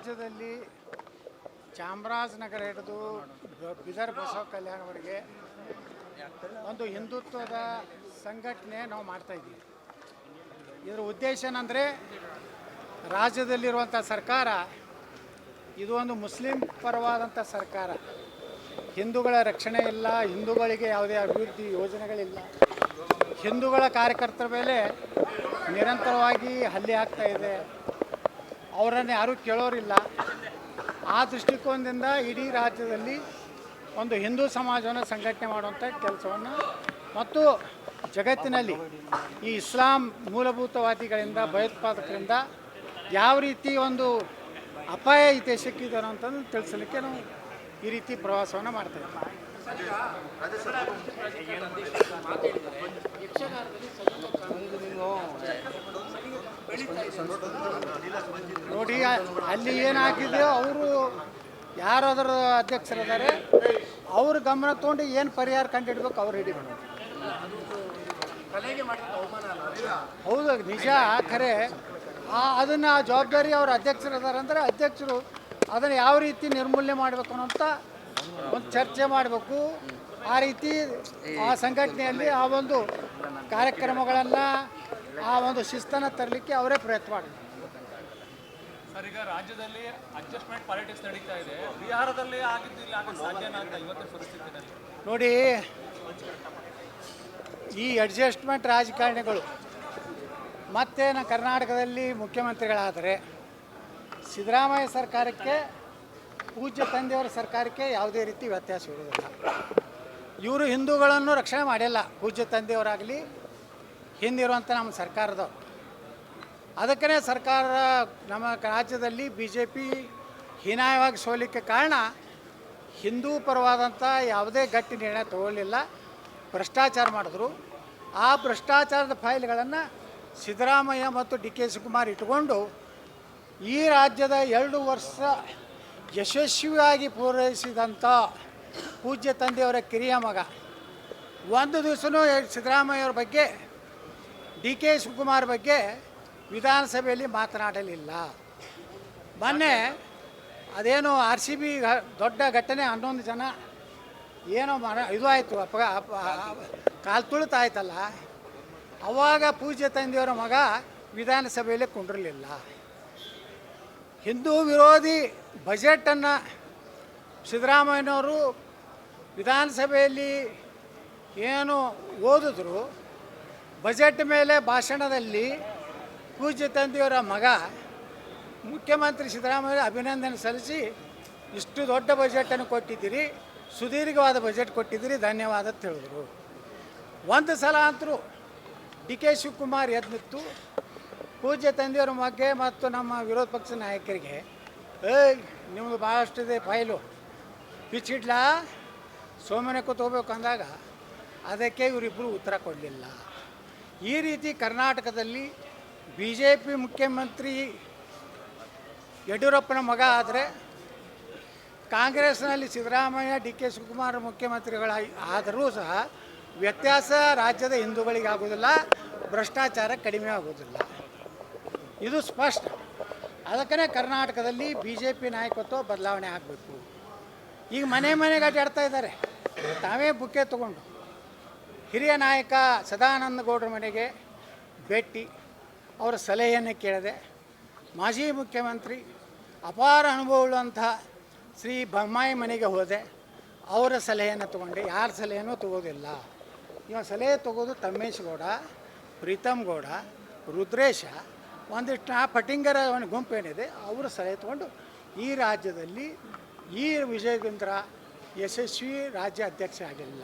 ರಾಜ್ಯದಲ್ಲಿ ಚಾಮರಾಜನಗರ ಹಿಡಿದು ಬಿದರ್ ಬಸವ ಕಲ್ಯಾಣವರೆಗೆ ಒಂದು ಹಿಂದುತ್ವದ ಸಂಘಟನೆ ನಾವು ಮಾಡ್ತಾ ಇದ್ದೀವಿ. ಇದರ ಉದ್ದೇಶ ಏನಂದರೆ ರಾಜ್ಯದಲ್ಲಿರುವಂಥ ಸರ್ಕಾರ ಇದು ಒಂದು ಮುಸ್ಲಿಂ ಪರವಾದಂಥ ಸರ್ಕಾರ. ಹಿಂದೂಗಳ ರಕ್ಷಣೆ ಇಲ್ಲ, ಹಿಂದೂಗಳಿಗೆ ಯಾವುದೇ ಅಭಿವೃದ್ಧಿ ಯೋಜನೆಗಳಿಲ್ಲ. ಹಿಂದೂಗಳ ಕಾರ್ಯಕರ್ತರ ಮೇಲೆ ನಿರಂತರವಾಗಿ ಹಲ್ಲೆ ಆಗ್ತಾ ಇದೆ. ಅವರನ್ನು ಯಾರೂ ಕೇಳೋರಿಲ್ಲ. ಆ ದೃಷ್ಟಿಕೋನದಿಂದ ಇಡೀ ರಾಜ್ಯದಲ್ಲಿ ಒಂದು ಹಿಂದೂ ಸಮಾಜವನ್ನು ಸಂಘಟನೆ ಮಾಡುವಂಥ ಕೆಲಸವನ್ನು ಮತ್ತು ಜಗತ್ತಿನಲ್ಲಿ ಈ ಇಸ್ಲಾಂ ಮೂಲಭೂತವಾದಿಗಳಿಂದ, ಭಯೋತ್ಪಾದಕರಿಂದ ಯಾವ ರೀತಿ ಒಂದು ಅಪಾಯ ಈ ದೇಶಕ್ಕಿದೆ ಅಂತಂದು ತಿಳಿಸಲಿಕ್ಕೆ ನಾವು ಈ ರೀತಿ ಪ್ರವಾಸವನ್ನು ಮಾಡ್ತಾ ಇದ್ದೀವಿ. ನೋಡಿ ಅಲ್ಲಿ ಏನಾಗಿದೆಯೋ ಅವರು ಯಾರಾದರೂ ಅಧ್ಯಕ್ಷರಿದ್ದಾರೆ, ಅವ್ರ ಗಮನ ತೊಗೊಂಡು ಏನು ಪರಿಹಾರ ಕಂಡುಹಿಡ್ಬೇಕು ಅವ್ರು ಹಿಡಿಬೇಕು ಹೌದು ನಿಜ ಖರೆ ಆ, ಅದನ್ನು ಆ ಜವಾಬ್ದಾರಿ ಅವ್ರ ಅಧ್ಯಕ್ಷರಿದ್ದಾರೆ ಅಂದರೆ ಅಧ್ಯಕ್ಷರು ಅದನ್ನು ಯಾವ ರೀತಿ ನಿರ್ಮೂಲನೆ ಮಾಡಬೇಕು ಅಂತ ಒಂದು ಚರ್ಚೆ ಮಾಡಬೇಕು. ಆ ರೀತಿ ಆ ಸಂಘಟನೆಯಲ್ಲಿ ಆ ಒಂದು ಕಾರ್ಯಕ್ರಮಗಳನ್ನು, ಆ ಒಂದು ಶಿಸ್ತನ್ನು ತರಲಿಕ್ಕೆ ಅವರೇ ಪ್ರಯತ್ನ ಮಾಡಬೇಕು. ಸರ್ ರಾಜ್ಯದಲ್ಲಿ ಅಡ್ಜಸ್ಟ್ಮೆಂಟ್ ಪಾಲಿಟಿಕ್ಸ್ ನಡೀತಾ ಇದೆ. ಬಿಹಾರದಲ್ಲಿ ನೋಡಿ, ಈ ಅಡ್ಜಸ್ಟ್ಮೆಂಟ್ ರಾಜಕಾರಣಿಗಳು, ಮತ್ತೆ ನಮ್ಮ ಕರ್ನಾಟಕದಲ್ಲಿ ಮುಖ್ಯಮಂತ್ರಿಗಳಾದರೆ, ಸಿದ್ದರಾಮಯ್ಯ ಸರ್ಕಾರಕ್ಕೆ, ಪೂಜ್ಯ ತಂದೆಯವರ ಸರ್ಕಾರಕ್ಕೆ ಯಾವುದೇ ರೀತಿ ವ್ಯತ್ಯಾಸ ಇರುವುದಿಲ್ಲ. ಇವರು ಹಿಂದೂಗಳನ್ನು ರಕ್ಷಣೆ ಮಾಡಿಲ್ಲ. ಪೂಜ್ಯ ತಂದೆಯವರಾಗಲಿ ಹಿಂದಿರುವಂಥ ನಮ್ಮ ಸರ್ಕಾರದವ್ರು. ಅದಕ್ಕೇ ಸರ್ಕಾರ ನಮ್ಮ ರಾಜ್ಯದಲ್ಲಿ ಬಿ ಜೆ ಪಿ ಹೀನಾಯವಾಗಿ ಸೋಲಿಕ್ಕೆ ಕಾರಣ ಹಿಂದೂ ಪರವಾದಂಥ ಯಾವುದೇ ಗಟ್ಟಿ ನಿರ್ಣಯ ತಗೊಳ್ಳಲಿಲ್ಲ ಭ್ರಷ್ಟಾಚಾರ ಮಾಡಿದ್ರು. ಆ ಭ್ರಷ್ಟಾಚಾರದ ಫೈಲ್ಗಳನ್ನು ಸಿದ್ದರಾಮಯ್ಯ ಮತ್ತು ಡಿ ಕೆ ಶಿವಕುಮಾರ್ ಇಟ್ಟುಕೊಂಡು ಈ ರಾಜ್ಯದ ಎರಡು ವರ್ಷ ಯಶಸ್ವಿಯಾಗಿ ಪೂರೈಸಿದಂಥ ಪೂಜ್ಯ ತಂದೆಯವರ ಕಿರಿಯ ಮಗ. ಒಂದು ದಿವಸನೂ ಸಿದ್ದರಾಮಯ್ಯವ್ರ ಬಗ್ಗೆ, ಡಿ ಕೆ ಶಿವಕುಮಾರ್ ಬಗ್ಗೆ ವಿಧಾನಸಭೆಯಲ್ಲಿ ಮಾತನಾಡಲಿಲ್ಲ. ಮೊನ್ನೆ ಅದೇನೋ ಆರ್ ಸಿ ಬಿ ದೊಡ್ಡ ಘಟನೆ, ಹನ್ನೊಂದು ಜನ ಏನೋ ಮರ ಇದು ಆಯಿತು ಅಪ, ಕಾಲು ತುಳಿತಾಯ್ತಲ್ಲ. ಅವಾಗ ಪೂಜೆ ತಂದೆಯವರ ಮಗ ವಿಧಾನಸಭೆಯಲ್ಲಿ ಕುಂಡಿರಲಿಲ್ಲ. ಹಿಂದೂ ವಿರೋಧಿ ಬಜೆಟನ್ನು ಸಿದ್ದರಾಮಯ್ಯನವರು ವಿಧಾನಸಭೆಯಲ್ಲಿ ಏನು ಓದಿದ್ರು, ಬಜೆಟ್ ಮೇಲೆ ಭಾಷಣದಲ್ಲಿ ಪೂಜ್ಯ ತಂದೆಯವರ ಮಗ ಮುಖ್ಯಮಂತ್ರಿ ಸಿದ್ದರಾಮಯ್ಯ ಅಭಿನಂದನೆ ಸಲ್ಲಿಸಿ ಇಷ್ಟು ದೊಡ್ಡ ಬಜೆಟನ್ನು ಕೊಟ್ಟಿದ್ದೀರಿ, ಸುದೀರ್ಘವಾದ ಬಜೆಟ್ ಕೊಟ್ಟಿದ್ದೀರಿ, ಧನ್ಯವಾದ ಅಂತ ಹೇಳಿದ್ರು. ಒಂದು ಸಲ ಅಂತರೂ ಡಿ ಕೆ ಶಿವಕುಮಾರ್ ಎದ್ದು ನಿಂತು ಪೂಜ್ಯ ತಂದೆಯವರ ಬಗ್ಗೆ ಮತ್ತು ನಮ್ಮ ವಿರೋಧ ಪಕ್ಷ ನಾಯಕರಿಗೆ, ಏಯ್ ನಿಮ್ಮದು ಭಾಳಷ್ಟಿದೆ ಫೈಲು. ಬಿಚ್ಚಿಡ್ಲ? ಸೋಮನೆ ಕೂತ್ಕೋಬೇಕು ಅಂದಾಗ ಅದಕ್ಕೆ ಇವರಿಬ್ಬರು ಉತ್ತರ ಕೊಡಲಿಲ್ಲ. ಈ ರೀತಿ ಕರ್ನಾಟಕದಲ್ಲಿ ಬಿ ಜೆ ಪಿ ಮುಖ್ಯಮಂತ್ರಿ ಯಡಿಯೂರಪ್ಪನ ಮಗ ಆದರೆ ಕಾಂಗ್ರೆಸ್ನಲ್ಲಿ ಸಿದ್ದರಾಮಯ್ಯ ಡಿ ಕೆ ಶಿವಕುಮಾರ್ ಮುಖ್ಯಮಂತ್ರಿಗಳ ಆದರೂ ಸಹ ವ್ಯತ್ಯಾಸ ರಾಜ್ಯದ ಹಿಂದೂಗಳಿಗೆ ಆಗೋದಿಲ್ಲ ಭ್ರಷ್ಟಾಚಾರ ಕಡಿಮೆ ಆಗೋದಿಲ್ಲ ಇದು ಸ್ಪಷ್ಟ. ಅದಕ್ಕೇ ಕರ್ನಾಟಕದಲ್ಲಿ ಬಿ ಜೆ ಪಿ ನಾಯಕತ್ವ ಬದಲಾವಣೆ ಆಗಬೇಕು. ಈಗ ಮನೆ ಮನೆಗೆ ಅಡ್ಡಾಡ್ತಾ ಇದ್ದಾರೆ. ತಾವೇ ಬುಕ್ಕೆ ತಗೊಂಡು. ಹಿರಿಯ ನಾಯಕ ಸದಾನಂದ ಗೌಡ್ರ ಮನೆಗೆ ಭೇಟಿ. ಅವರ ಸಲಹೆಯನ್ನು ಕೇಳಿದೆ ಮಾಜಿ ಮುಖ್ಯಮಂತ್ರಿ ಅಪಾರ ಅನುಭವವುಳ್ಳಂಥ ಶ್ರೀ ಬೊಮ್ಮಾಯಿ ಮನೆಗೆ ಹೋದೆ. ಅವರ ಸಲಹೆಯನ್ನು ತಗೊಂಡೆ. ಯಾರ ಸಲಹೆನೂ ತಗೋದಿಲ್ಲ. ಇವ ಸಲಹೆ ತಗೋದು ತಮ್ಮೇಶ್ ಗೌಡ ಪ್ರೀತಮ್ ಗೌಡ ರುದ್ರೇಶ. ಒಂದಿಷ್ಟು ಆ ಪಟಿಂಗರ ಒಂದು ಗುಂಪು ಏನಿದೆ, ಅವರ ಸಲಹೆ ತಗೊಂಡು ಈ ರಾಜ್ಯದಲ್ಲಿ ಈ ವಿಜಯೇಂದ್ರ ಯಶಸ್ವಿ ರಾಜ್ಯ ಅಧ್ಯಕ್ಷ ಆಗಿಲ್ಲ.